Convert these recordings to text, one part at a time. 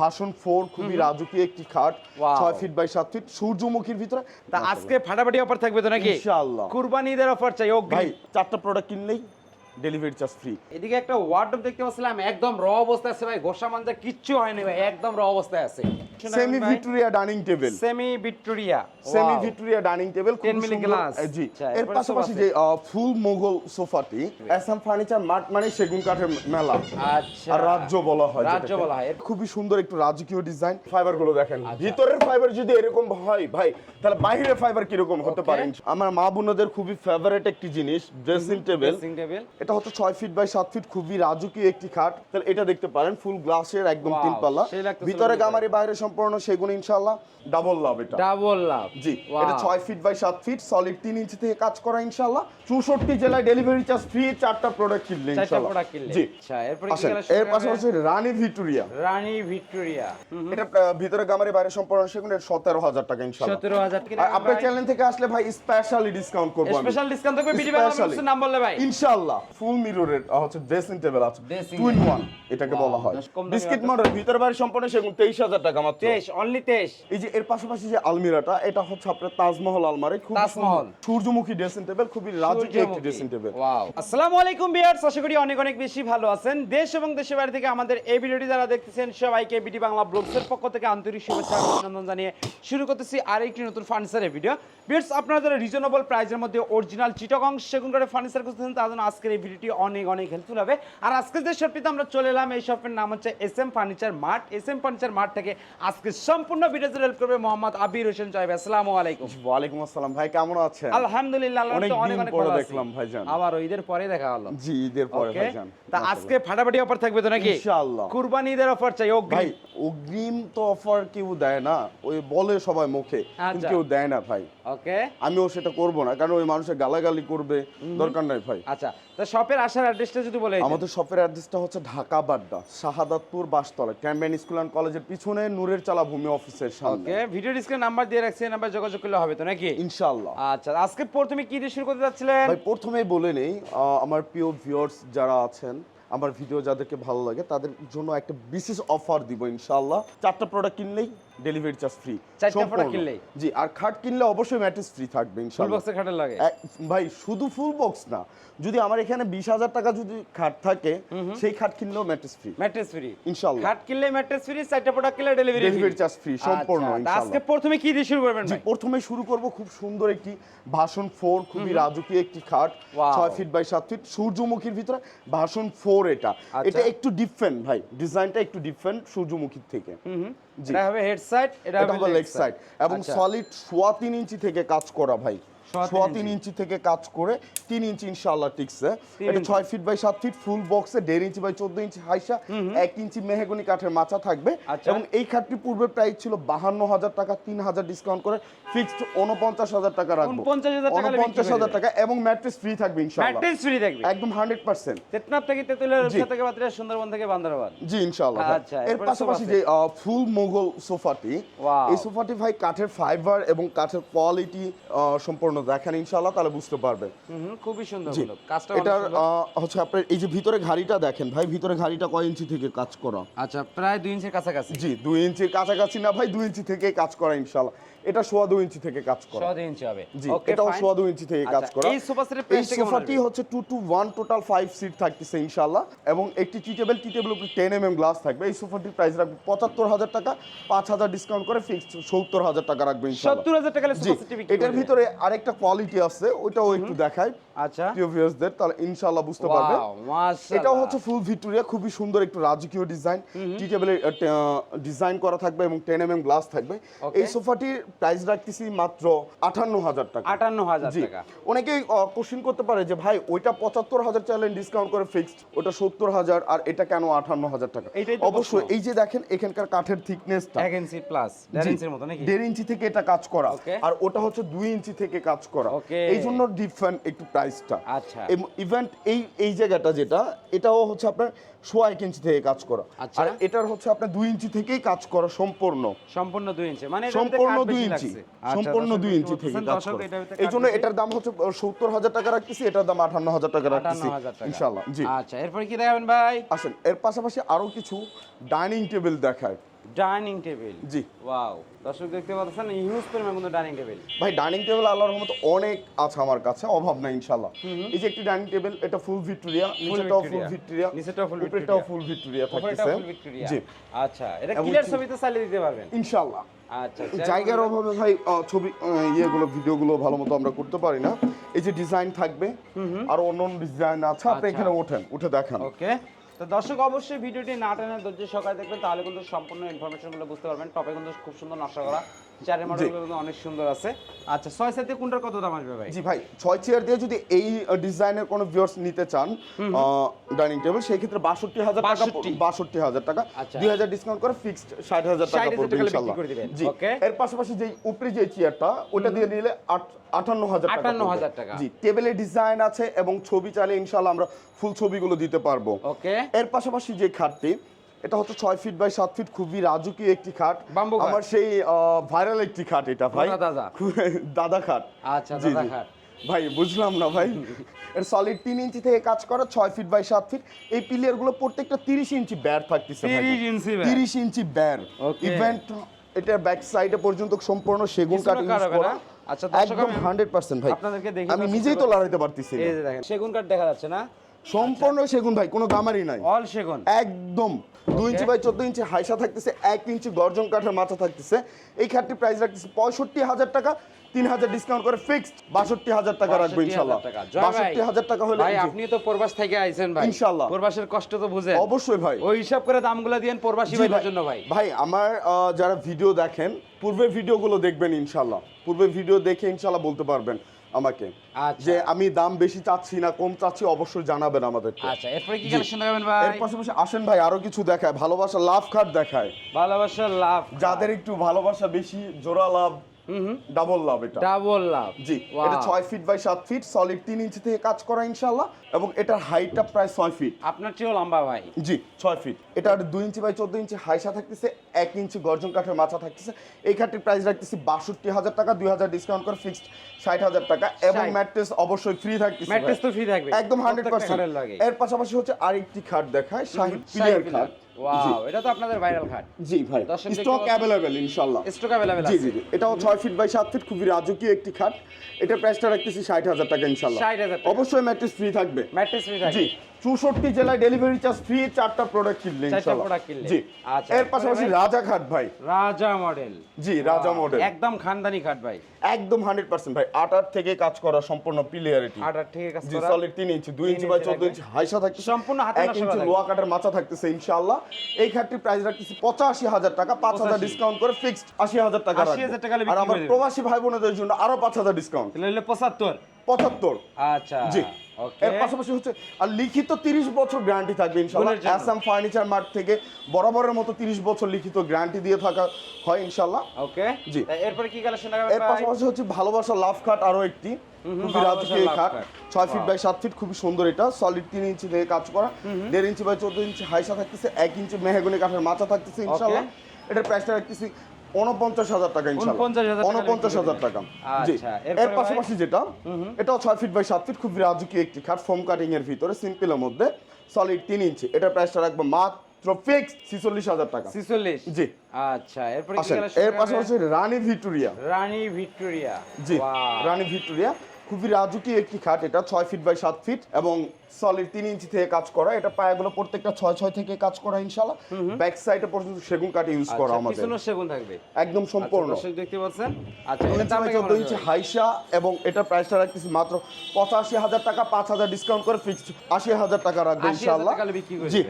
ভাষণ ফোর খুবই রাজকীয় একটি খাট ছয় ফিট বাই সাত ফিট সূর্যমুখীর ভিতরে। তা আজকে ফাটাফাটি অফার থাকবে তো নাকি? ইনশাআল্লাহ। কুরবানি ঈদের অফার চাই ভাই চারটা প্রোডাক্ট কিনলেই ডেলিভারি চার্জ ফ্রি এদিকে একটা ওয়ার্ডরোব দেখতে পাচ্ছিলাম একদম র অবস্থায় আছে ভাই গোসা মাঞ্জা কিচ্ছু হয়নি ভাই একদম র অবস্থায় আছে। Semi Victoria dining table semi Victoria semi Victoria dining table 10 মিলি glass। জি। আচ্ছা, এর পাশাপাশি যে ফুল মোগল সোফাটি অ্যাসাম ফার্নিচার মার্ট মানে সেগুন কাঠের মেলা। আচ্ছা। আর রাজ্য বলা হয় রাজ্য বলা হয়। খুবই সুন্দর একটু রাজকীয় ডিজাইন ফাইবারগুলো দেখেন। আচ্ছা। ভিতরের ফাইবার যদি এরকম হয় ভাই তাহলে বাইরের ফাইবার কীরকম হতে Okay. পারে? আমার মা বোনদের খুবই ফেভারিট একটি জিনিস ড্রেসিং টেবিল ড্রেসিং টেবিল এটা হচ্ছে ছয় ফিট বাই সাত ফিট খুবই রাজকীয় একটি খাট। তাহলে এটা দেখতে পারেন ফুল গ্লাসের একদম তিন পাল্লা ভিতরে গামারি বাইরে সম্পূর্ণ সেগুন ইনশাল্লাহ ডাবল লাভ এটা। ডাবল লাভ জি এটা ছয় ফিট বাই সাত ফিট সলিড তিন ইঞ্চি থেকে কাজ করা ইনশাল্লাহ চৌষট্টি জেলায় ডেলিভারি চার্জ ফ্রি চারটা প্রোডাক্ট কিনলে চারটা ইনশাল্লাহ প্রোডাক্ট কিনলে। জি। আচ্ছা এরপরে কি এর পাশাপাশি রানী ভিক্টোরিয়া। রানী ভিক্টোরিয়া। এটা ভিতরে গামারি বাইরে সম্পূর্ণ সেগুন সতেরো হাজার টাকা ইনশাল্লাহ সতেরো হাজার আর আপনার চ্যানেল থেকে আসলে ভাই স্পেশালি ডিসকাউন্ট করব স্পেশাল ডিসকাউন্ট থাকবে বিডি Specially। নাম বললে ভাই। ইনশাআল্লাহ। ফুল মিররের হচ্ছে ড্রেসিং টেবিল আছে। Two in. ওয়ান এটাকে বলা হয়। বিস্কিট মডেল ভিতরে বাইরে সম্পূর্ণ সেগুন তেইশ হাজার টাকা মাত্র। তেইশ অনলি তেইশ। এই যে এর পাশাপাশি যে আলমিরাটা এটা হচ্ছে আপনার তাজমহল আলমারি। খুব তাজমহল। সূর্যমুখী ড্রেসিং টেবিল খুবই রাজকীয় একটি ড্রেসিং টেবিল ওয়াও আসসালামু আলাইকুম ভিউয়ার্স আশা করি অনেক অনেক বেশি ভালো আছেন। দেশ এবং দেশের বাইরে থেকে আমাদের এই ভিডিওটি যারা দেখতেছেন সবাইকে বিডি বাংলা ব্লগসের পক্ষ থেকে আন্তরিক শুভেচ্ছা অভিনন্দন জানিয়ে শুরু করতেছি আরেকটি নতুন ফার্নিচারের ভিডিও ভিউয়ার্স আপনারা যারা রিজনেবল প্রাইসের মধ্যে অরিজিনাল চিটগং সেগুন করে ফার্নিচার করতেছেন আজকের এই ভিডিওটি অনেক অনেক হেল্পফুল হবে। আর আজকে যে শপটিতে আমরা চলে এলাম এই শপের নাম হচ্ছে S M furniture mart S M furniture mart থেকে আজকে সম্পূর্ণ ভিডিও হেল্প করবে মোহাম্মদ আবির হোসেন চাইবে আসসালামু আলাইকুম। ওয়ালাইকুম আসসালাম। ভাই কেমন আছেন? আলহামদুলিল্লাহ অনেক অনেক অনেক ভালো। দেখলাম ভাইজান। আবার ঈদের পরে দেখা হলো। জি ঈদের পরে ভাইজান। তা আজকে ফাটাফাটি অফার থাকবে তো নাকি? ইনশাআল্লাহ। কুরবানি ঈদের অফার চাই ভাই অগ্রিম অগ্রিম তো অফার কেউ দেয় না। ওই বলে সবাই মুখে কিন্তু আচ্ছা। কেউ দেয় না ভাই। ওকে আমিও সেটা করব না কারণ ওই মানুষের গালাগালি করবে দরকার নাই ভাই। আচ্ছা তা শপের আসার অ্যাড্রেসটা যদি বলে আমাদের শপের অ্যাড্রেসটা হচ্ছে Dhaka Badda Shahadatpur Bashtola Cambrian school and কলেজের পিছনে নূরের চালা ভূমি অফিসের সামনে। ওকে ভিডিও ডিসক্রিপশন নাম্বার দিয়ে রাখছি নাম্বার যোগাযোগ করলে হবে তো নাকি? ইনশাআল্লাহ। আচ্ছা আজকে প্রথমে কি দিয়ে শুরু করতে যাচ্ছিলেন? ভাই প্রথমেই বলে নেই আমার প্রিয় ভিউয়ার্স যারা আছেন আমার ভিডিও যাদেরকে ভালো লাগে তাদের জন্য একটা বিশেষ অফার দিব ইনশাআল্লাহ। চারটা প্রোডাক্ট কিনলেই ডেলিভারি চার্জ ফ্রি কিনলেই? জি আর খাট কিনলে অবশ্যই ম্যাট্রেস ফ্রি থাকবে ফুল খাটের লাগে? ভাই শুধু ফুল বক্স না। যদি আমার এখানে বিশ হাজার টাকা যদি খাট থাকে সেই খাট কিনলেও ম্যাট্রেস ফ্রি ম্যাট্রেস ফ্রি ইনশাআল্লাহ। খাট কিনলে ম্যাট্রেস ফ্রি চারটা প্রোডাক্ট কিনলে ডেলিভারি ডেলিভারি চার্জ ফ্রি সম্পূর্ণ আজকে প্রথমে কি দিয়ে শুরু করবেন জি প্রথমে শুরু করব খুব সুন্দর একটি ভাষণ ফোর খুবই রাজকীয় একটি খাট. ছয় ফিট বাই সাত ফিট সূর্যমুখীর ভিতরে ভাষণ ফোর এটা। আচ্ছা। এটা একটু ডিফারেন্ট ভাই ডিজাইনটা একটু ডিফারেন্ট সূর্যমুখীর থেকে। এটা হবে হেড সাইড এটা হবে লেগ সাইড এবং আচ্ছা। সলিড সোয়া তিন ইঞ্চি থেকে কাজ করা ভাই। সোয়া তিন ইঞ্চি। থেকে কাজ করে তিন ইঞ্চি ইনশাআল্লাহ টিকছে। এটা। ছয় ফিট বাই সাত ফিট ফুল বক্সে দেড় ইঞ্চি বাই চোদ্দ ইঞ্চি হাইসা। এক ইঞ্চি মেহগনি কাঠের থাকবে। আচ্ছা। এবং এই খাটটি পূর্বে প্রাইস ছিল বাহান্ন হাজার টাকা তিন হাজার ডিসকাউন্ট করে ফিক্সড উনপঞ্চাশ হাজার টাকা রাখব। 49,000 টাকা উনপঞ্চাশ হাজার টাকা এবং ম্যাট্রেস ফ্রি থাকবে ইনশাআল্লাহ। ম্যাট্রেস ফ্রি থাকবে। একদম হান্ড্রেড পার্সেন্ট তেতনাপ থেকে সুন্দরবন থেকে বান্দরবান। জি ইনশাআল্লাহ। আচ্ছা, এর পাশাপাশি যে ফুল মোগল সোফাটি এই সোফাটি ভাই কাঠের ফাইবার এবং কাঠের কোয়ালিটি সম্পূর্ণ দেখেন ইনশাআল্লাহ তাহলে বুঝতে পারবেন। খুবই সুন্দর কাজটা এটার হচ্ছে আপনার এই যে ভিতরে ঘাড়িটা দেখেন ভাই ভিতরে ঘাড়িটা কয় ইঞ্চি থেকে কাজ করা? আচ্ছা প্রায় দুই ইঞ্চির কাছাকাছি। জি দুই ইঞ্চির কাছাকাছি না ভাই দুই ইঞ্চি থেকে কাজ করা ইনশাআল্লাহ। এটা সোয়া দুই ইঞ্চি থেকে কাজ করা। ছ দুই ইঞ্চি হবে। জি এটাও সোয়া দুই ইঞ্চি থেকে কাজ আচ্ছা, করা। এই সোফা সেটের কেমন সোফাটি হচ্ছে two two one total five seat থাকতেছে ইনশাল্লাহ এবং একটি টি টেবিল টি টেবিল উপরে টেন এম এম গ্লাস থাকবে। এই সোফাটির প্রাইস রাখবে পঁচাত্তর হাজার টাকা। পাঁচ হাজার ডিসকাউন্ট করে ফিক্সড সত্তর হাজার টাকা রাখবে ইনশাল্লাহ সত্তর হাজার টাকা জি এটার ভিতরে আরেকটা কোয়ালিটি আছে ওটাও একটু দেখাই। আচ্ছা। প্রিয় ভিউয়ার্সদের তাহলে ইনশাল্লাহ বুঝতে পারবে এটাও হচ্ছে ফুল ভিক্টোরিয়া খুবই সুন্দর একটু রাজকীয় ডিজাইন টি টেবিলের ডিজাইন করা থাকবে এবং টেন এম এম গ্লাস থাকবে এই সোফাটির প্রাইস রাখতেছি মাত্র আটান্ন হাজার টাকা। আটান্ন হাজার টাকা। অনেকেই কোশ্চিন করতে পারে যে ভাই ওইটা পঁচাত্তর হাজার চাইলেন ডিসকাউন্ট করে ফিক্সড ওটা সত্তর হাজার আর এটা কেন আটান্ন হাজার টাকা অবশ্যই এই যে দেখেন এখানকার কাঠের থিকনেসটা এক ইঞ্চি প্লাস দেড় ইঞ্চির মতো নাকি? দেড় ইঞ্চি থেকে এটা কাজ করা। আর ওটা হচ্ছে দুই ইঞ্চি থেকে কাজ করা। এই জন্য ডিফারেন্ট একটু প্রাইসটা আচ্ছা। ইভেন্ট এই এই জায়গাটা যেটা এটাও হচ্ছে আপনার সোয়া এক ইঞ্চি থেকে কাজ করা। আচ্ছা। আর এটার হচ্ছে আপনার দুই ইঞ্চি থেকেই কাজ করা সম্পূর্ণ। সম্পূর্ণ দুই ইঞ্চি মানে সম্পূর্ণ দুই ইঞ্চি। আচ্ছা, সম্পূর্ণ দুই ইঞ্চি থেকে কাজ করা। এই জন্য এটার দাম হচ্ছে সত্তর হাজার টাকা রাখতেছি এটার দাম আটান্ন হাজার টাকা রাখতেছি 58,000 ইনশাল্লাহ জি। আচ্ছা এরপরে কি দেখাবেন ভাই? আসেন এর পাশাপাশি আরও কিছু ডাইনিং টেবিল দেখায়। Dining table. জি। ওয়াও। দর্শক দেখতে পাচ্ছেন পরিমাণ কিন্তু ডাইনিং টেবিল। ভাই ডাইনিং টেবিল আল্লাহর রহমত অনেক আছে আমার কাছে অভাব নাই ইনশাল্লাহ এই যে একটি ডাইনিং টেবিল এটা ফুল ভিক্টোরিয়া নিচেটাও ফুল ভিক্টোরিয়া। নিচেটাও উপরেটাও Victoria। ফুল ভিক্টোরিয়া থাকতেছে। জি। আচ্ছা এটা ক্লিয়ার ছবিতে চালিয়ে দিতে পারবেন? ইনশাল্লাহ আচ্ছা। জায়গার অভাবে ভাই ছবি ইয়েগুলো ভিডিওগুলো ভালো মতো আমরা করতে পারি না। এই যে ডিজাইন থাকবে আর অন্য অন্য ডিজাইন আছে আপনি আচ্ছা। এখানে ওঠেন উঠে দেখান। ওকে। তো দর্শক, অবশ্যই ভিডিওটি না টেনে ধৈর্য সহকারে দেখবেন, তাহলে কিন্তু সম্পূর্ণ ইনফরমেশনগুলো বুঝতে পারবেন। টপে কিন্তু খুব সুন্দর নকশা করা। চারের মডেলগুলো অনেক সুন্দর আছে। আচ্ছা ছয় সাথে কোনটার কত দাম আসবে ভাই? জি ভাই ছয় চেয়ার দিয়ে যদি এই ডিজাইনের কোনো ভিউয়ার্স নিতে চান ডাইনিং টেবিল সেই ক্ষেত্রে বাষট্টি হাজার টাকা 62 বাষট্টি? হাজার টাকা। আচ্ছা। দুই হাজার ডিসকাউন্ট করে ফিক্সড ষাট হাজার টাকা পড়বে ইনশাল্লাহ জি। এর পাশাপাশি যে উপরে যে চেয়ারটা ওটা দিয়ে নিলে আট- আটান্ন হাজার টাকা 58,000 পড়বে। টাকা। জি টেবিলে ডিজাইন আছে এবং ছবি চালিয়ে ইনশাল্লাহ আমরা ফুল ছবিগুলো দিতে পারব। ওকে এর পাশাপাশি যে খাটটি এটা হচ্ছে ছয় ফিট বাই সাত ফিট খুবই রাজুকি একটি খাট। আমার সেই ভাইরাল একটি খাট এটা ভাই। দাদা। দাদা। খাট। আচ্ছা দাদা খাট। ভাই বুঝলাম না ভাই। এর সলিড তিন ইঞ্চি থেকে কাজ করা ছয় ফিট বাই সাত ফিট এই পিলিয়ারগুলো প্রত্যেকটা তিরিশ ইঞ্চি ব্যার থাকতেছে 30 ইঞ্চি bear। তিরিশ ইঞ্চি ব্যার ইভেন্ট এটার ব্যাক সাইডে পর্যন্ত সম্পূর্ণ সেগুন কাঠ ইউজ করা। আচ্ছা, দর্শক একদম আমি- হান্ড্রেড পার্সেন্ট ভাই। আপনাদেরকে দেখে আমি নিজেই তো লড়াইতে পারতেছি এই যে দেখেন সেগুন কাঠ দেখা যাচ্ছে না? সম্পূর্ণ সেগুন ভাই কোনো গামারি নাই। অল সেগুন। একদম দুই ইঞ্চি বাই চোদ্দ ইঞ্চি হাইসা থাকতেছে এক ইঞ্চি গর্জন কাঠের মাথা থাকতেছে। এই খাটটি প্রাইস রাখতেছে পঁয়ষট্টি হাজার টাকা তিন হাজার ডিসকাউন্ট করে ফিক্সড বাষট্টি হাজার টাকা রাখব ইনশাল্লাহ। বাষট্টি হাজার টাকা হলে ভাই আপনি তো প্রবাস থেকে আইছেন ভাই। ইনশাল্লাহ। প্রবাসের কষ্ট তো বুঝেন। অবশ্যই ভাই। ওই হিসাব করে দামগুলো দিয়েন প্রবাসী ভাইদের ভাই। জন্য ভাই। ভাই আমার যারা ভিডিও দেখেন পূর্বের ভিডিওগুলো দেখবেন ইনশাল্লাহ। পূর্বের ভিডিও দেখে ইনশাল্লাহ বলতে পারবেন। আমাকে। আচ্ছা। যে আমি দাম বেশি চাচ্ছি না কম চাচ্ছি অবশ্যই জানাবেন আমাদেরকে। আচ্ছা এরপরে কি কালেকশন দেখাবেন ভাই? এর পাশাপাশি আসেন ভাই আরও কিছু দেখায়। ভালোবাসা লাভ খাট দেখায়। ভালোবাসার লাভ যাদের একটু ভালোবাসা বেশি জোড়া লাভ ডাবল লাভ এটা। ডাবল লাভ। জি এটা ছয় ফিট বাই সাত ফিট সলিড তিন ইঞ্চি থেকে কাজ করা ইনশাল্লাহ এবং এটার হাইটটা প্রায় ছয় ফিট আপনার চেয়েও লম্বা ভাই। জি ছয় ফিট এটার দুই ইঞ্চি বাই চোদ্দ ইঞ্চি হাইসা থাকতেছে এক ইঞ্চি গর্জন কাঠের মাথা থাকতেছে এই খাটটির প্রাইস রাখতেছি বাষট্টি হাজার টাকা দুই হাজার ডিসকাউন্ট করে ফিক্সড ষাট হাজার টাকা এবং 60 ম্যাট্রেস অবশ্যই ফ্রি থাকতেছে ম্যাট্রেস ভাই। তো ফ্রি থাকবে একদম হান্ড্রেড প্রত্যেকটা পার্সেন্ট খাটের লাগে এর পাশাপাশি হচ্ছে আরেকটি খাট দেখায় শাহিদ পিলিয়ার খাট জি ওয়াও এটা তো আপনাদের ভাইরাল খাট জি ভাই দর্শক দেখতে স্টক পাচ্ছেন? অ্যাভেলেবেল ইনশাল্লাহ স্টক अवेलेबल জি আছে জি জি এটাও ছয় ফিট বাই সাত ফিট খুবই রাজকীয় একটি খাট এটার প্রাইসটা রাখতেছি ষাট হাজার টাকা ইনশাল্লাহ 60,000 টাকা। অবশ্যই ম্যাট্রেস ফ্রি থাকবে ম্যাট্রেস ফ্রি জি থাকবে চৌষট্টি জেলায় ডেলিভারি চার্জ ফ্রি চারটা প্রোডাক্ট কিনলে। ইনশাল্লাহ। জি। আচ্ছা, এর পাশাপাশি? রাজা খাট ভাই। রাজা মডেল জি রাজা মডেল একদম খানদানি খাট ভাই। একদম হান্ড্রেড পার্সেন্ট ভাই। আটার থেকে কাজ করা সম্পূর্ণ প্লেয়ারিটি আটার থেকে কাজ জি সলিড তিন ইঞ্চি দুই ইঞ্চি বাই চোদ্দ ইঞ্চি হাইসা থাকছে সম্পূর্ণ হাতে এক ইঞ্চি লোয়া কাঠের মাথা থাকতেছে ইনশাআল্লাহ। এই খাটটির প্রাইস রাখতেছি পঁচাশি হাজার টাকা পাঁচ হাজার ডিসকাউন্ট করে ফিক্সড আশি হাজার টাকা 80,000 রাখব। টাকা আর আমার প্রবাসী ভাই বোনদের জন্য আরও পাঁচ হাজার ডিসকাউন্ট পঁচাত্তর। পঁচাত্তর। আচ্ছা। জি। এর পাশাপাশি হচ্ছে আর লিখিত 30 বছর গ্যারান্টি থাকবে জন্য। অ্যাসাম ফার্নিচার মার্ট থেকে বরাবরের মতো 30 বছর লিখিত গ্যারান্টি দিয়ে থাকা হয় ইনশাআল্লাহ। ওকে জি। এরপরে কি কালেকশন এর পাশাপাশি হচ্ছে ভালোবাসা লাভ খাট আরও একটি। খুবই রাজকীয় খাট। ছয় ফিট বাই সাত ফিট খুবই সুন্দর এটা। সলিড তিন ইঞ্চি থেকে কাজ করা। দেড় ইঞ্চি বাই চোদ্দ ইঞ্চি হাইসা থাকতেছে এক ইঞ্চি মেহগনি কাঠের মাথা থাকতেছে ইনশাআল্লাহ। এটার প্রাইসটা রাখতেছি উনপঞ্চাশ হাজার টাকা ইনশাআল্লাহ। 49,000 উনপঞ্চাশ হাজার টাকা। জি। আচ্ছা, এর পাশাপাশি যেটা এটাও ছয় ফিট বাই সাত ফিট খুব রাজকীয় একটি খাট ফোম কাটিং এর ভিতরে সিম্পলের মধ্যে সলিড তিন ইঞ্চি এটা প্রাইসটা রাখব মাত্র টাকা। জি। আচ্ছা এর পাশাপাশি রানী ভিক্টোরিয়া। রানী ভিক্টোরিয়া। জি রানী ভিক্টোরিয়া। খুবই রাজকীয় একটি খাট এটা ছয় ফিট বাই সাত ফিট এবং সলিড তিন ইঞ্চি থেকে কাজ করা। এটা পায়াগুলো প্রত্যেকটা ছয় ছয় থেকে কাজ করা ইনশাল্লাহ ব্যাক সাইডে পর্যন্ত সেগুন কাঠ ইউজ করা আচ্ছা, আমাদের। পিছনেও সেগুন থাকবে? একদম সম্পূর্ণ। আচ্ছা, দেখতে পাচ্ছেন? আচ্ছা চোদ্দ ইঞ্চি হাইসা এবং এটা প্রাইসটা রাখতেছি মাত্র পঁচাশি হাজার টাকা পাঁচ হাজার ডিসকাউন্ট করে ফিক্সড আশি হাজার টাকা রাখবে 80,000 ইনশাল্লাহ করে জি।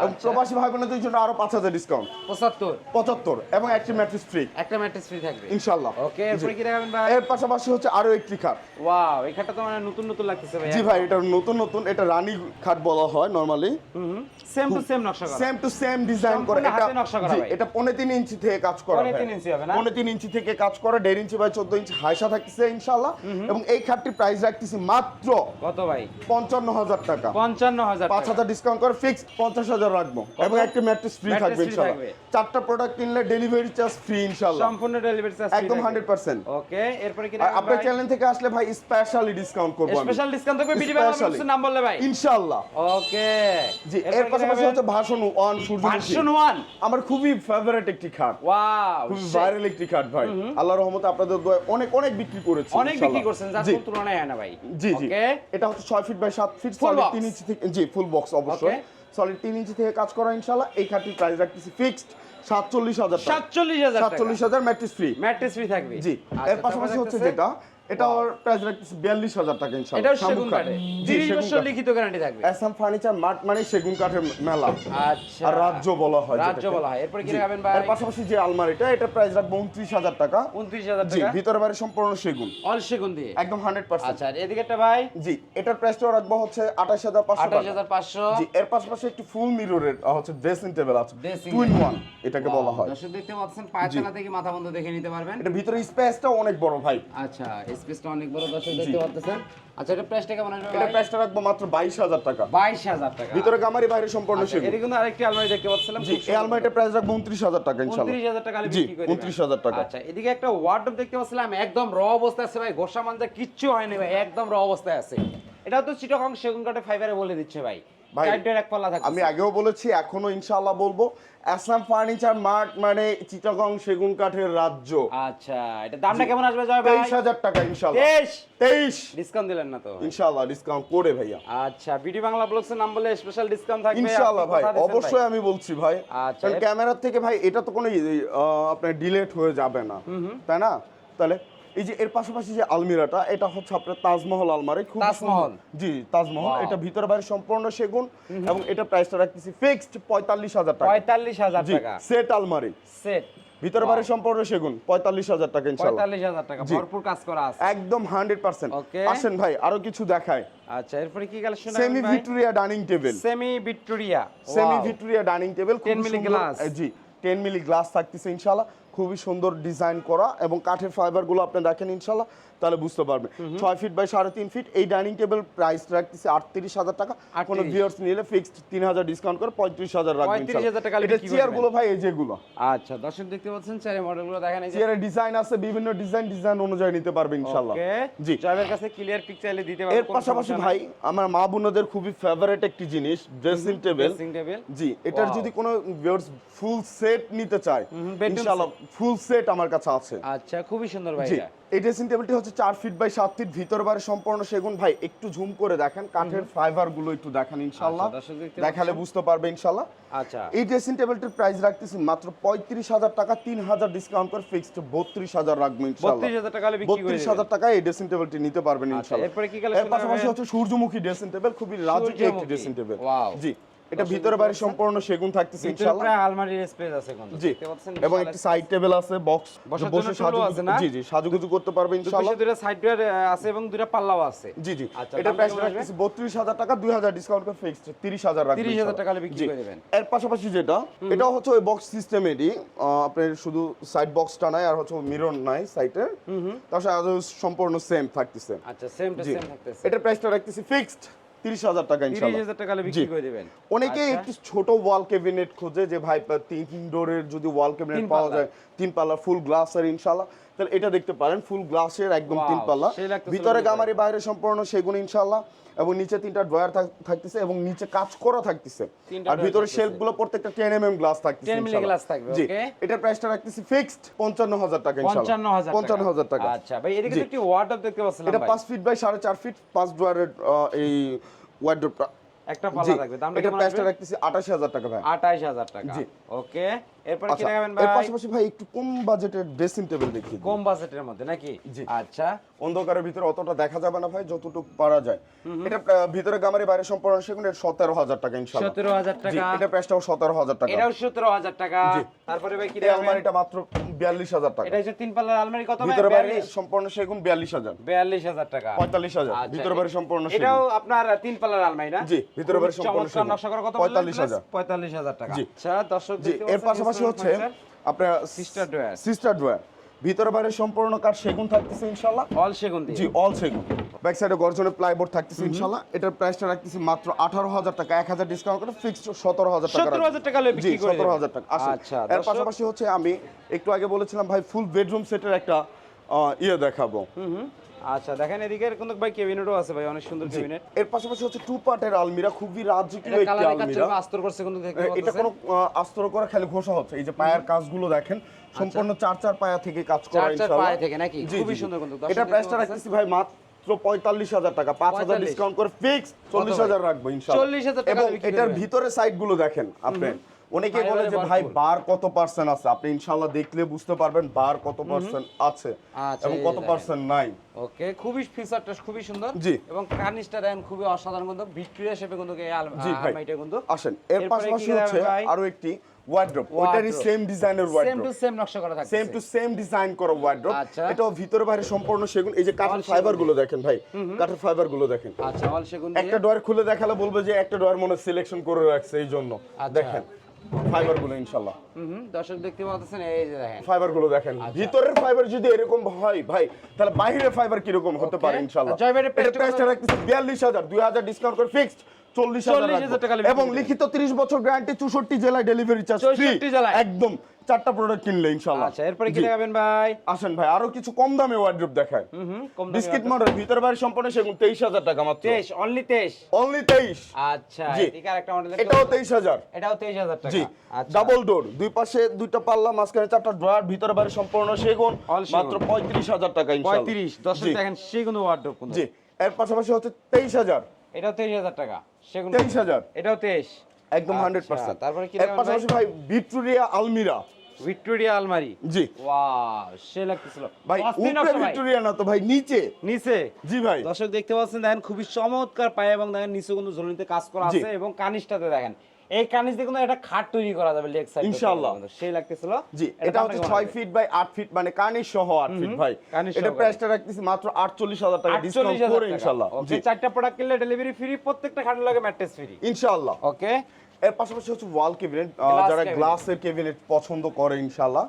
এবং আচ্ছা। প্রবাসী ভাই বোনদের জন্য আরও পাঁচ হাজার ডিসকাউন্ট পঁচাত্তর। পঁচাত্তর এবং একটি ম্যাট্রিক্স ফ্রি একটা ম্যাট্রেস ফ্রি থাকবে। ইনশাল্লাহ ওকে এরপরে কি দেখাবেন ভাই? এর পাশাপাশি হচ্ছে আরও একটি খাট। ওয়াও এই খাটটা তো মানে নতুন নতুন লাগতেছে ভাই জি ভাই এটা নতুন নতুন এটা রানী খাট বলা হয় নরমালি সেম টু সেম নকশা করা। সেম টু সেম ডিজাইন করে। এটা নকশা করা ভাই। এটা পৌনে তিন ইঞ্চি থেকে কাজ করা পৌনে। তিন ইঞ্চি হবে না? পৌনে তিন ইঞ্চি থেকে কাজ করা দেড় ইঞ্চি বাই চোদ্দ ইঞ্চি হাইসা থাকতেছে ইনশাল্লাহ এবং এই খাটটির প্রাইস রাখতেছি মাত্র কত ভাই? পঞ্চান্ন হাজার টাকা। পঞ্চান্ন হাজার পাঁচ হাজার ডিসকাউন্ট করে ফিক্স পঞ্চাশ হাজার হাজার রাখব এবং একটা ম্যাট্রেস ফ্রি থাকবে থাকবে। চারটা প্রোডাক্ট কিনলে ডেলিভারি চার্জ ফ্রি ইনশাল্লাহ। সম্পূর্ণ ডেলিভারি চার্জ একদম হান্ড্রেড পার্সেন্ট ওকে এরপরে কি আপনার চ্যানেল থেকে আসলে ভাই স্পেশালি ডিসকাউন্ট করব আমি। স্পেশাল ডিসকাউন্ট থাকবে নাম বললে ভাই। ইনশাল্লাহ। ওকে জি এর পাশাপাশি হচ্ছে ভাষণ 1 আমার খুবই ফেভারিট একটি খাট। ওয়াও খুবই ভাইরাল একটি খাট ভাই। আল্লাহর রহমতে আপনাদের অনেক অনেক বিক্রি করেছে অনেক বিক্রি। করছেন যার কোনো তুলনায় হয় না ভাই। জি জি। ওকে এটা হচ্ছে ছয় ফিট বাই সাত ফিট Full সলিড box? তিন ইঞ্চি থেকে জি ফুল বক্স অবশ্যই. সলিড তিন ইঞ্চি থেকে কাজ করা ইনশাল্লাহ এই খাটটির প্রাইস রাখতেছি ফিক্সড সাতচল্লিশ হাজার সাতচল্লিশ হাজার সাতচল্লিশ হাজার ম্যাট্রিক্স ফ্রি ম্যাট্রেস ফ্রি থাকবে। জি। আচ্ছা, এর পাশাপাশি হচ্ছে যেটা এটা ওর প্রাইস রাখতেছি বিয়াল্লিশ হাজার টাকা ইনশাল্লাহ এটাও সেগুন কাঠে জি 30 সেগুন বছর লিখিত গ্যারান্টি থাকবে। অ্যাসাম ফার্নিচার মার্ট মানে সেগুন কাঠের মেলা। আচ্ছা। আর রাজ্য বলা হয় রাজ্য বলা হয়। এরপরে কি রাখবেন ভাই? এর পাশাপাশি যে আলমারিটা এটা প্রাইস রাখব উনত্রিশ হাজার টাকা। 29000 জি টাকা? ভিতরে বাইরে সম্পূর্ণ সেগুন। অল সেগুন দিয়ে? একদম হান্ড্রেড পার্সেন্ট আচ্ছা এদিকে একটা ভাই? জি এটার প্রাইসটাও রাখব হচ্ছে আঠাশ হাজার পাঁচশো টাকা। 28500 জি এর পাশাপাশি একটি ফুল মিররের হচ্ছে ড্রেসিং টেবিল আছে। টু ইন ওয়ান এটাকে বলা হয়। দর্শক দেখতে পাচ্ছেন পায়খানা থেকে মাথা বন্ধ দেখে নিতে পারবেন। এটা ভিতরে স্পেসটা অনেক বড় ভাই। আচ্ছা স্পেসটা অনেক বড় দর্শক দেখতে পাচ্ছেন। আচ্ছা এটা প্রাইসটা কেমন আসবে এটা প্রাইসটা রাখব মাত্র বাইশ হাজার টাকা। বাইশ হাজার টাকা। ভিতরে গামারি বাইরে সম্পূর্ণ আচ্ছা, সেগুন। এদিকে কিন্তু আরেকটি আলমারি দেখতে পাচ্ছিলাম জি এই আলমারিটার প্রাইস রাখব উনত্রিশ হাজার টাকা ইনশাল্লাহ উনত্রিশ হাজার টাকা হলে বিক্রি করে দিবেন। উনত্রিশ হাজার টাকা। আচ্ছা এদিকে একটা ওয়ার্ডরোব দেখতে পাচ্ছিলাম একদম র অবস্থায় আছে ভাই গোসা মাঞ্জা কিচ্ছু হয়নি ভাই একদম র অবস্থায় আছে। এটাও তো চিটাগং সেগুন কাঠে ফাইবারে বলে দিচ্ছে ভাই। ভাই, এক পাল্লা আমি আগেও বলেছি এখনও ইনশাআল্লাহ বলব আসাম ফার্নিচার মার্ট মানে চিটাগং সেগুন কাঠের রাজ্য। আচ্ছা এটা দামটা কেমন আসবে জয় ভাই? তেইশ হাজার টাকা ইনশাল্লাহ তেইশ? তেইশ। ডিসকাউন্ট দিলেন না তো। ইনশাল্লাহ ডিসকাউন্ট করে ভাইয়া। আচ্ছা বিডি বাংলা ব্লগস এর নাম বলে স্পেশাল ডিসকাউন্ট থাকবে। ইনশাআল্লাহ ভাই অবশ্যই আমি বলছি ভাই। আচ্ছা, কারণ ক্যামেরার থেকে ভাই এটা তো কোনো আপনার ডিলেট হয়ে যাবে না। তাই না? তাহলে এই যে এর পাশাপাশি যে আলমিরাটা এটা হচ্ছে আপনার তাজমহল আলমারি। খুব তাজমহল? জি তাজমহল। এটা ভিতরে বাইরে সম্পূর্ণ সেগুন এবং এটা প্রাইসটা রাখতেছি ফিক্সড পঁয়তাল্লিশ হাজার টাকা। পঁয়তাল্লিশ হাজার টাকা। সেট আলমারি। সেট ভিতরে বাইরে সম্পূর্ণ সেগুন পঁয়তাল্লিশ হাজার টাকা ইনশাল্লাহ পঁয়তাল্লিশ হাজার টাকা। ভরপুর কাজ করা আছে। একদম হান্ড্রেড পার্সেন্ট. আসেন ভাই আরও কিছু দেখায় আচ্ছা এরপরে কি collection semi Victoria dining table semi Victoria semi Victoria dining table 10 milli glass। জি টেন মিলি গ্লাস থাকতেছে ইনশাল্লাহ খুবই সুন্দর ডিজাইন করা এবং কাঠের ফাইবারগুলো আপনি দেখেন ইনশাল্লাহ। তাহলে বুঝতে পারবেন। ছয় ফিট বাই সাড়ে তিন ফিট এই ডাইনিং টেবিল প্রাইস রাখতেছে আটত্রিশ হাজার টাকা। কোনো 38 ভিউয়ার্স নিলে ফিক্সড তিন হাজার ডিসকাউন্ট করে পঁয়ত্রিশ হাজার রাখবেন টাকা এটা বিক্রি চেয়ারগুলো ভাই এই যেগুলো আচ্ছা দর্শক দেখতে পাচ্ছেন চারে মডেলগুলো দেখেন চেয়ারের ডিজাইন আছে বিভিন্ন ডিজাইন ডিজাইন অনুযায়ী নিতে পারবে ইনশাল্লাহ। জি। জয়ের কাছে ক্লিয়ার পিক চাইলে দিতে পারব এর পাশাপাশি ভাই আমার মা বোনদের খুবই ফেভারিট একটি জিনিস ড্রেসিং টেবিল ড্রেসিং টেবিল জি এটার যদি কোনো ফুল সেট নিতে চায় ইনশাআল্লাহ ফুল সেট আমার কাছে আছে। আচ্ছা খুবই সুন্দর ভাই এই ড্রেসিং টেবিলটি হচ্ছে চার ফিট বাই সাত ফিট ভিতর বারে সম্পূর্ণ সেগুন। ভাই একটু ঝুম করে দেখেন কাঠের ফাইবারগুলো একটু দেখেন ইনশাআল্লাহ। আচ্ছা, দেখালে বুঝতে পারবে ইনশাআল্লাহ। আচ্ছা। এই ড্রেসিং টেবিলটির প্রাইস রাখতেছি মাত্র পঁয়ত্রিশ হাজার টাকা তিন হাজার ডিসকাউন্ট করে ফিক্সড বত্রিশ হাজার রাখব ইনশাআল্লাহ। বত্রিশ হাজার টাকা এই ড্রেসিং টেবিলটি নিতে পারবেন আচ্ছা, ইনশাআল্লাহ। এরপরে কি এর পাশাপাশি হচ্ছে সূর্যমুখী ড্রেসিং টেবিল খুবই রাজকীয় একটি ড্রেসিং টেবিল জি। এটা ভিতরে বাইরে সম্পূর্ণ সেগুন থাকতেছে ইনশাআল্লাহ। প্রায় আলমারির স্পেস আছে কোন জি এবং একটি সাইড টেবিল আছে বক্স বসার বসে জন্য টুলও আছে না? জি জি সাজুগুজু করতে পারবে ইনশাআল্লাহ। দুটো সাইড ডোর আছে এবং দুটো পাল্লাও আছে। জি জি আচ্ছা, এটা প্রাইস? রাখতেছি বত্রিশ হাজার টাকা দুই হাজার ডিসকাউন্ট করে ফিক্সড তিরিশ হাজার রাখবেন 30,000 টাকা বিক্রি। করে দেবেন। এর পাশাপাশি যেটা এটা হচ্ছে ওই বক্স সিস্টেমেরই আপনার শুধু সাইড বক্সটা নাই আর হচ্ছে মিরর নাই সাইডের তার সাথে সম্পূর্ণ সেম থাকতেছে। আচ্ছা সেম টু সেম থাকতেছে। এটার প্রাইসটা রাখতেছি ফিক্সড তিরিশ হাজার টাকা তিরিশ হাজার টাকা বিক্রি করে দেবেন। অনেকে আচ্ছা। একটু ছোট ওয়াল ক্যাবিনেট খোঁজে যে ভাই তিন ডোরের যদি ওয়াল ক্যাবিনেট পাওয়া যায় তিন পাল্লা ফুল গ্লাস আর ইনশাল্লাহ তাহলে এটা দেখতে পারেন ফুল গ্লাসের একদম তিন পাল্লা। ভিতরে গামারি বাইরে সম্পূর্ণ সেগুন ইনশাল্লাহ এবং নিচে তিনটা ড্রয়ার থাকতেছে এবং নিচে কাজ করা থাকতেছে। আর ভিতরে। শেলফগুলো প্রত্যেকটা টেন এম এম গ্লাস থাকতেছে 10 mm ইনশাল্লাহ। glass থাকবে, জি? এটার প্রাইসটা রাখতেছি ফিক্সড পঞ্চান্ন হাজার টাকা ইনশাল্লাহ। পঞ্চান্ন হাজার টাকা। আচ্ছা ভাই এদিকে একটি ওয়ার্ডরোব দেখতে পাচ্ছিলাম এটা ভাই। পাঁচ ফিট বাই সাড়ে চার ফিট পাঁচ ড্রয়ারের এই ওয়ার্ড্রোপটা একটা পাল্লা থাকবে দামটা এটা প্রাইসটা রাখতেছি আঠাশি হাজার টাকা ভাই। আঠাইশ হাজার টাকা জি। ওকে এরপরে কি আচ্ছা, দেখাবেন এর পাশাপাশি ভাই একটু কম বাজেটের ড্রেসিং টেবিল দেখি কম বাজেটের মধ্যে নাকি? আচ্ছা। অন্ধকারের ভিতরে অতটা দেখা যাবে না ভাই যতটুকু পারা যায়। এটা ভিতরে গামারি বাইরে সম্পূর্ণ সেগুন সতেরো টাকা ইনশাল্লাহ সতেরো টাকা। এটা প্রাইসটাও সতেরো টাকা। এটাও সতেরো হাজার টাকা। তারপরে ভাই কি এই আলমারিটা মাত্র বিয়াল্লিশ হাজার টাকা। এটা হচ্ছে তিন পাল্লার আলমারি কত ভাই? ভিতরে বাইরে সম্পূর্ণ সেগুন টাকা। আচ্ছা, ভিতরে বাইরে সম্পূর্ণ এটাও আপনার তিন পাল্লার আলমারি না? জি, ভিতরে বাইরে সম্পূর্ণ সেগুন। নকশা করা কত 45,000 পঁয়তাল্লিশ হাজার টাকা। আচ্ছা দর্শক জি এর পাচ্ছেন পাশাপাশি হচ্ছে আপনার Sister drawer। সিস্টার ড্রয়ার ভিতরে বাইরে সম্পূর্ণ কাঠ সেগুন থাকতেছে ইনশাল্লাহ? অল সেগুন জি অল সেগুন। ব্যাক সাইডে গর্জনের প্লাইবোর্ড থাকতেছে ইনশাল্লাহ। এটার প্রাইসটা রাখতেছি মাত্র আঠারো হাজার টাকা এক হাজার ডিসকাউন্ট করে ফিক্সড সতেরো হাজার টাকা 17,000 টাকা হলে জি বিক্রি করে সতেরো। হাজার টাকা। আচ্ছা, এর পাশাপাশি হচ্ছে আমি একটু আগে বলেছিলাম ভাই ফুল বেডরুম সেটের একটা ইয়ে দেখাবো। আচ্ছা দেখেন এদিকে কিন্তু ভাই কেবিনেটও আছে ভাই অনেক সুন্দর জি। কেবিনেট এর পাশাপাশি হচ্ছে টু পার্টের আলমিরা খুবই রাজকীয় একটি আলমিরা। আস্তর করছে কিন্তু এটা কোনো আস্তর করা খালি ঘষা হচ্ছে এই যে পায়ের কাজগুলো দেখেন সম্পূর্ণ চার চার পায়া থেকে কাজ করা চার চার পায়া থেকে নাকি? খুবই। সুন্দর কিন্তু। এটা প্রাইসটা রাখতেছি ভাই মাত্র পঁয়তাল্লিশ হাজার টাকা পাঁচ হাজার ডিসকাউন্ট করে ফিক্স চল্লিশ হাজার রাখব ইনশাআল্লাহ। 40,000 টাকা এবং এটার ভিতরে সাইডগুলো দেখেন আপনি। অনেকে বলে যে ভাই বার কত পার্সেন্ট আছে? আপনি ইনশাআল্লাহ দেখলে বুঝতে পারবেন বার কত পার্সেন্ট আছে আচ্ছা, এবং কত পার্সেন্ট নাই। ওকে খুবই ফিচারটা খুবই সুন্দর। জি। এবং কার্নিশটা দেখেন খুবই অসাধারণ কিন্তু। ভিক্টোরিয়া শেপে কিন্তু এই। আলমারিটা কিন্তু। আসেন এর পাশাপাশি হচ্ছে আরও একটি ওয়ার্ড্রপ ওইটারই সেম ডিজাইনের সেম ওয়ার্ড্রপ টু সেম নকশা করা থাকছে সেম টু সেম ডিজাইন করা ওয়ার্ড্রপ আচ্ছা। এটাও ভিতরে বাইরে সম্পূর্ণ সেগুন। এই যে কাঠের ফাইবারগুলো দেখেন ভাই। কাঠের ফাইবারগুলো দেখেন। আচ্ছা অল সেগুন একটা ডোর খুলে দেখালে বলবে যে একটা ডোর মনে সিলেকশন করে রাখছে এই জন্য আচ্ছা। দেখেন। ফাইবারগুলো হুম হুম দর্শক দেখতে পাচ্ছেন এই যে দেখেন। ফাইবারগুলো দেখেন। আচ্ছা। ভিতরের ফাইবার যদি এরকম হয় ভাই তাহলে বাইরের ফাইবার কীরকম হতে পারে price টা প্রাইসটা রাখতেছি বিয়াল্লিশ হাজার দুই হাজার ডিসকাউন্ট করে ফিক্সড চল্লিশ 40,000 টাকা হাজার এবং লিখিত তিরিশ বছর গ্যারান্টি চৌষট্টি জেলায় ডেলিভারি চার্জ 64 একদম। চারটা প্রোডাক্ট কিনলে ইনশাল্লাহ আচ্ছা এরপরে কি। দেখাবেন ভাই? আসেন ভাই আরও কিছু কম দামে ওয়ার্ড্রপ দেখায় হুম হুম কম বিস্কিট মডেল ভিতর বাইরে সম্পূর্ণ সেগুন তেইশ হাজার টাকা মাত্র। তেইশ অনলি তেইশ? অনলি তেইশ। আচ্ছা জি। এদিকে আরেকটা মডেল এটাও তেইশ হাজার। এটাও তেইশ হাজার টাকা। জি। আচ্ছা। ডাবল ডোর দুই পাশে দুইটা পাল্লা মাঝখানে চারটা ড্রয়ার ভিতরে বাইরে সম্পূর্ণ সেগুন মাত্র পঁয়ত্রিশ হাজার টাকা ইনশাআল্লাহ। পঁয়ত্রিশ দশ জি, দেখেন সেগুন ওয়ার্ডরোব কিন্তু জি। এর পাশাপাশি হচ্ছে তেইশ হাজার। এটাও তেইশ হাজার টাকা সেগুন। তেইশ হাজার। এটাও তেইশ। একদম আচ্ছা, হান্ড্রেড পার্সেন্ট তারপরে কি এর পাশাপাশি ভাই ভিক্টোরিয়া আলমিরা ভিক্টোরিয়া আলমারি? জি। ওয়াও সে লাগতেছিল। ভাই উপরে ভিক্টোরিয়া না তো ভাই নিচে? নিচে? জি ভাই। দর্শক দেখতে পাচ্ছেন দেখেন খুবই চমৎকার পায়ে এবং দেখেন নিচে কিন্তু ঝুলনিতে কাজ করা আছে এবং কানিসটাতে দেখেন। এই কানিস দিয়ে কিন্তু একটা খাট তৈরি করা যাবে লেগ সাইড ইনশাআল্লাহ। সেই লাগতেছিল। জি এটা হচ্ছে ছয় ফিট বাই আট ফিট মানে কানিশ সহ আট ফিট ভাই। এটা প্রাইসটা রাখতেছি মাত্র আটচল্লিশ হাজার টাকা ডিসকাউন্ট করে জি ওকে চারটা প্রোডাক্ট কিনলে ডেলিভারি ফ্রি প্রত্যেকটা খাটের লাগে ম্যাট্রেস ফ্রি ইনশাআল্লাহ। ওকে? এর পাশাপাশি হচ্ছে ওয়াল কেবিনেট যারা গ্লাসের কেবিনেট পছন্দ করে ইনশাআল্লাহ।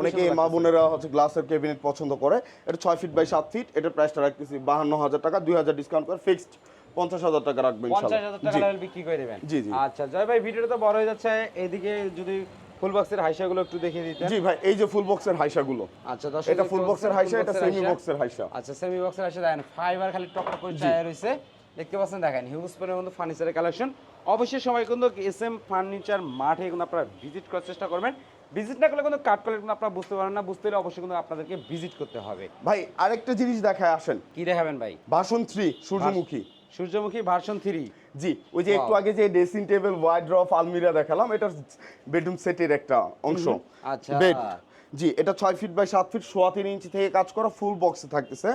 অনেকে মা বোনেরা হচ্ছে গ্লাসের কেবিনেট পছন্দ করে। এটা ছয় ফিট বাই সাত ফিট এটার প্রাইসটা রাখতেছি বাহান্ন হাজার টাকা দুই হাজার ডিসকাউন্ট করে ফিক্সড পঞ্চাশ হাজার টাকা রাখবেন পঞ্চাশ হাজার টাকা বিক্রি করে দেবেন। জি, জি। আচ্ছা জয় ভাই ভিডিওটা তো বড় হয়ে যাচ্ছে। এদিকে যদি ফুল বক্সের হাইসাগুলো একটু দেখিয়ে জি ভাই এই যে ফুল বক্সের হাইসাগুলো। আচ্ছা এটা ফুল বক্সের হাইসা এটা সেমি বক্সের হাইসা। আচ্ছা সেমি বক্সের দেখেন ফাইবার খালি টক টক করে চায় রয়েছে দেখতে পাচ্ছেন দেখেন হিউজ পরিমাণ কিন্তু ফার্নিচারের কালেকশন অবশ্যই সময় কিন্তু এস এম ফার্নিচার মাঠে কিন্তু আপনারা ভিজিট করার চেষ্টা করবেন। ভিজিট না করলে কিন্তু কাট করলে কিন্তু আপনারা বুঝতে পারেন না বুঝতে হলে অবশ্যই কিন্তু আপনাদেরকে ভিজিট করতে হবে। ভাই আরেকটা জিনিস দেখায় আসেন। কি দেখাবেন ভাই? বাসন থ্রি সূর্যমুখী। সূর্যমুখী ভার্সন থ্রি জি ওই যে একটু আগে যে ড্রেসিং টেবিল ওয়াইড্রপ আলমিরা দেখালাম এটা বেডরুম সেটের একটা অংশ। আচ্ছা। জি এটা ছয় ফিট বাই সাত ফিট সোয়া তিন ইঞ্চি থেকে কাজ করা ফুল বক্সে থাকতেছে।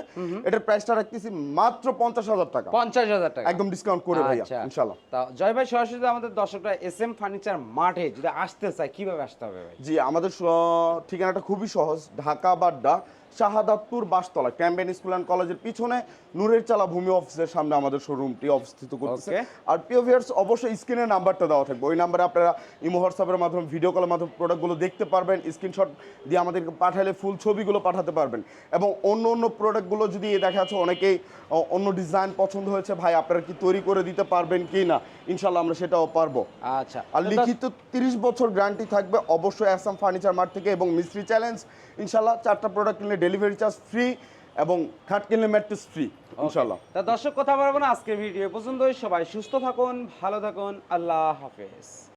এটার প্রাইসটা রাখতেছি মাত্র পঞ্চাশ হাজার টাকা। পঞ্চাশ হাজার টাকা। একদম ডিসকাউন্ট করে ভাইয়া আচ্ছা। ইনশাল্লাহ তা জয় ভাই সরাসরি আমাদের দর্শকরা এস এম ফার্নিচার মাঠে যদি আসতে চায় কীভাবে আসতে হবে ভাই? জি আমাদের ঠিকানাটা খুবই সহজ Dhaka Badda Shahadatpur Bashtola Cambrian school and কলেজের পিছনে নূরের চালা ভূমি অফিসের সামনে আমাদের শোরুমটি অবস্থিত করতেছে। আর প্রিয় ভিউয়ার্স অবশ্যই স্ক্রিনে নাম্বারটা দেওয়া থাকবে। ওই নাম্বারে আপনারা ইমো হোয়াটসঅ্যাপের মাধ্যমে ভিডিও কলের মাধ্যমে প্রোডাক্টগুলো দেখতে পারবেন স্ক্রিনশট দিয়ে আমাদেরকে পাঠালে ফুল ছবিগুলো পাঠাতে পারবেন। এবং অন্য অন্য প্রোডাক্টগুলো যদি দেখা যাচ্ছে অনেকেই অন্য ডিজাইন পছন্দ হয়েছে ভাই আপনারা কি তৈরি করে দিতে পারবেন কি না? ইনশাল্লাহ আমরা সেটাও পারব। আচ্ছা। আর লিখিত তিরিশ বছর গ্যারান্টি থাকবে অবশ্যই অ্যাসাম ফার্নিচার মার্ট থেকে এবং মিস্ত্রি চ্যালেঞ্জ ইনশাল্লাহ চারটা প্রোডাক্ট কিনলে ডেলিভারি চার্জ ফ্রি এবং খাট কিনলে ম্যাট্রেস ফ্রি ইনশাল্লাহ তা দর্শক কথা বলব না আজকের ভিডিও পছন্দ সবাই সুস্থ থাকুন ভালো থাকুন আল্লাহ হাফেজ।